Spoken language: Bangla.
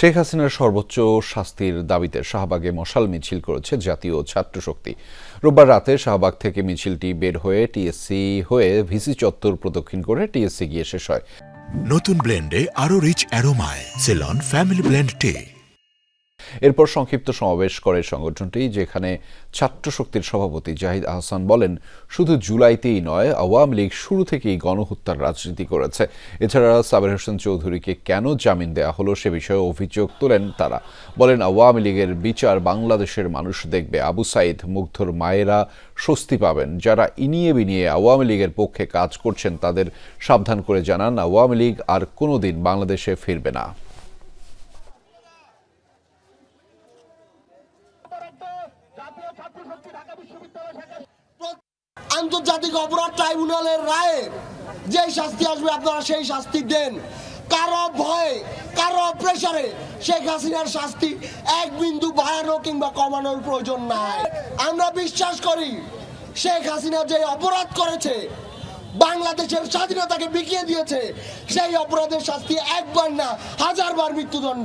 শেখ হাসিনার সর্বোচ্চ শাস্তির দাবিতে শাহবাগে মশাল মিছিল করেছে জাতীয় ছাত্র শক্তি রোববার রাতে শাহবাগ থেকে মিছিলটি বের হয়ে টিএসসি হয়ে ভিসি চত্বর প্রদক্ষিণ করে টিএসসি গিয়ে শেষ হয়। নতুন ব্লেন্ডে আরও রিচ অ্যারোমায়, সেলন, ফ্যামিলি ব্লেন্ড টে। এরপর সংক্ষিপ্ত সমাবেশ করে সংগঠনটি, যেখানে ছাত্র শক্তির সভাপতি জাহিদ আহসান বলেন, শুধু জুলাইতেই নয়, আওয়ামী লীগ শুরু থেকেই গণহত্যার রাজনীতি করেছে। এছাড়া সাবের হোসেন চৌধুরীকে কেন জামিন দেয়া হলো সে বিষয়ে অভিযোগ তোলেন তারা। বলেন, আওয়ামী লীগের বিচার বাংলাদেশের মানুষ দেখবে। আবু সাইদ মুগ্ধর মায়েরা স্বস্তি পাবেন। যারা ইনিয়ে বিনিয়ে আওয়ামী লীগের পক্ষে কাজ করছেন, তাদের সাবধান করে জানান, আওয়ামী লীগ আর কোনোদিন বাংলাদেশে ফিরবে না। আন্তর্জাতিক অপরাধ ট্রাইব্যুনালের রায়ে যে শাস্তি আসবে আপনারা সেই শাস্তি দেন। কারও ভয়ে, কারও প্রেসারে শেখ হাসিনার শাস্তি এক বিন্দু বাড়ানো কিংবা কমানোর প্রয়োজন নাই। আমরা বিশ্বাস করি শেখ হাসিনা যে অপরাধ করেছে, বাংলাদেশের স্বাধীনতাকে বিকিয়ে দিয়েছে, সেই অপরাধের শাস্তি একবার না, হাজারবার মৃত্যুদণ্ড।